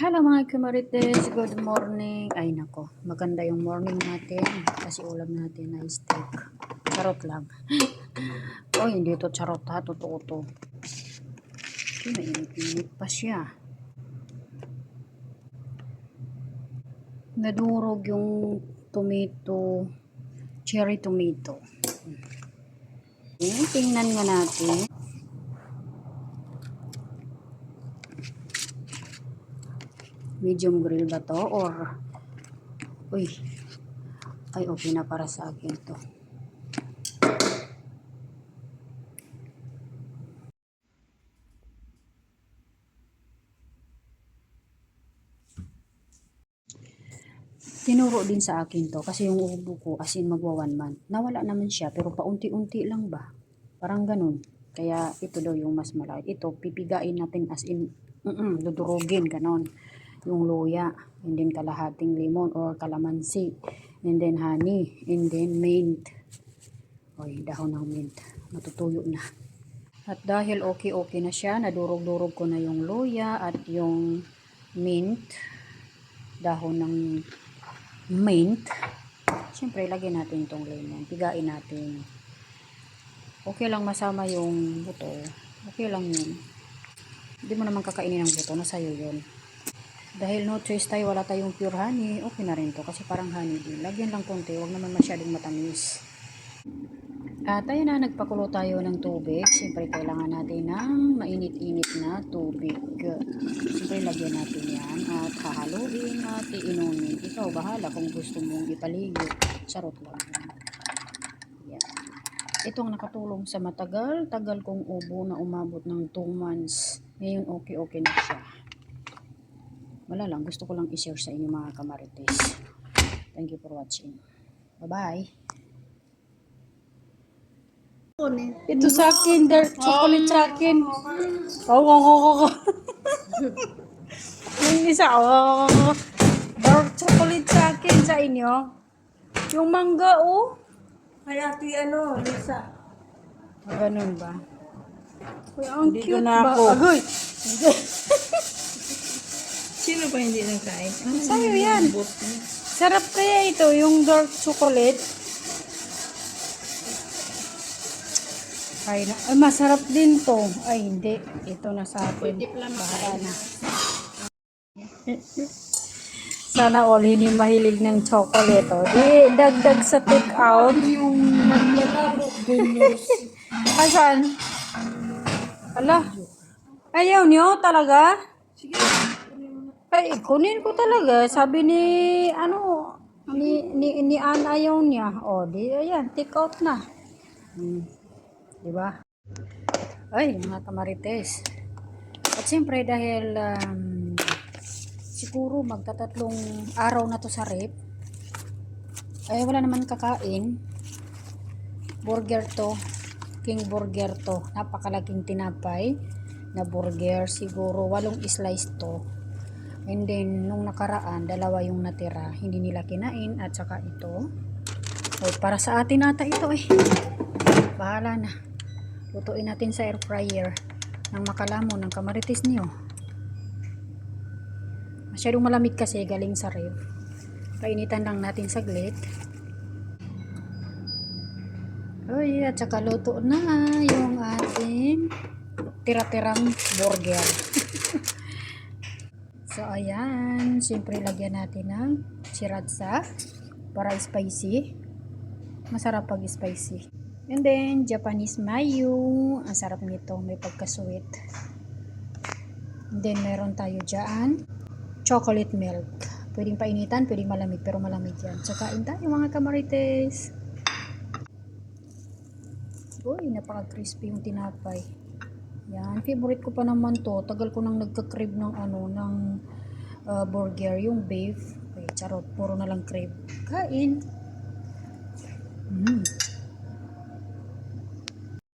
Hello mga kumarites, good morning. Ay nako, maganda yung morning natin kasi ulam natin ay steak. Charot lang. oh, hindi to charot ha, totoo to. Okay, mainit-init pa siya. Nadurog yung tomato, cherry tomato. Okay, tingnan nga natin. Medium grill ba to or uy ay okay na para sa akin to. Tinuro din sa akin to kasi yung ubo ko as in magwa one month. Nawala naman siya pero paunti-unti lang ba? Parang ganun. Kaya ito daw yung mas malaki. Ito pipigain natin as in mm -mm, dudurugin ganon yung luya, and then kalahating lemon or kalamansi, and then honey, and then mint. Oy, dahon ng mint. Matutuyo na. At dahil okay-okay na siya, nadurog-durog ko na yung luya at yung mint, dahon ng mint. Siyempre, lagyan natin itong lemon. Pigain natin. Okay lang masama yung buto. Okay lang yun. Hindi mo naman kakainin ng buto. Nasa'yo yun. Dahil no choice tayo, wala tayong pure honey, okay na rin to. Kasi parang honey din. Lagyan lang konti, huwag naman masyadong matamis. At ayun na, nagpakulo tayo ng tubig. Siyempre, kailangan natin ng mainit-init na tubig. Siyempre, lagyan natin yan at hahaluin at iinumin. Ikaw, bahala kung gusto mong ipaligo. Sarot lang. Yan. Ito ang nakatulong sa matagal. Tagal kong ubo na umabot ng 2 months. Ngayon, okay-okay na siya wala lang, gusto ko lang i-share sa inyo mga kamarites. Thank you for watching. Bye-bye. Ito sa akin, dark chocolate sa akin. Oh, oh, oh, oh. Yung isa, oh. Dark chocolate sa akin sa inyo. Yung mangga, oh. Kaya ti ano, Lisa. Ganun ba? Uy, ang Dito cute ba? ako. Agoy! Sino pa hindi nagkain? Ano Sa'yo yan. Sarap kaya ito, yung dark chocolate. Ay, na, ay, masarap din to. Ay, hindi. Ito na sa akin. Bahala na. Sana all hindi mahilig ng chocolate. Oh. Di, dagdag sa take out. Yung naglalaro juniors. Asan? Ala. Ayaw niyo talaga? Sige. Ay, kunin ko talaga. Sabi ni, ano, ni, ni, ni Ann ayaw niya. O, di, ayan, take out na. Hmm. Di ba? Ay, mga kamarites. At siyempre, dahil um, siguro magtatatlong araw na to sa rep, ay wala naman kakain. Burger to. King burger to. Napakalaking tinapay na burger. Siguro walong slice to. And then, nung nakaraan, dalawa yung natira. Hindi nila kinain. At saka ito. O, para sa atin ata ito eh. Bahala na. Lutuin natin sa air fryer. Nang makalamo ng kamaritis niyo. Masyadong malamig kasi galing sa ref. Painitan lang natin saglit. Uy, at saka luto na yung ating tira-tirang burger. So, ayan. Siyempre, lagyan natin ng sriracha para spicy. Masarap pag spicy. And then, Japanese mayo. Ang sarap nito. May pagka-sweet. And then, meron tayo dyan. Chocolate milk. Pwedeng painitan, pwedeng malamig. Pero malamig yan. So, kain tayo mga kamarites. Uy, napaka-crispy yung tinapay. Yan, favorite ko pa naman to. Tagal ko nang nagka-crave ng ano, ng uh, burger, yung beef. Okay, charot, puro na lang crave. Kain. Mm.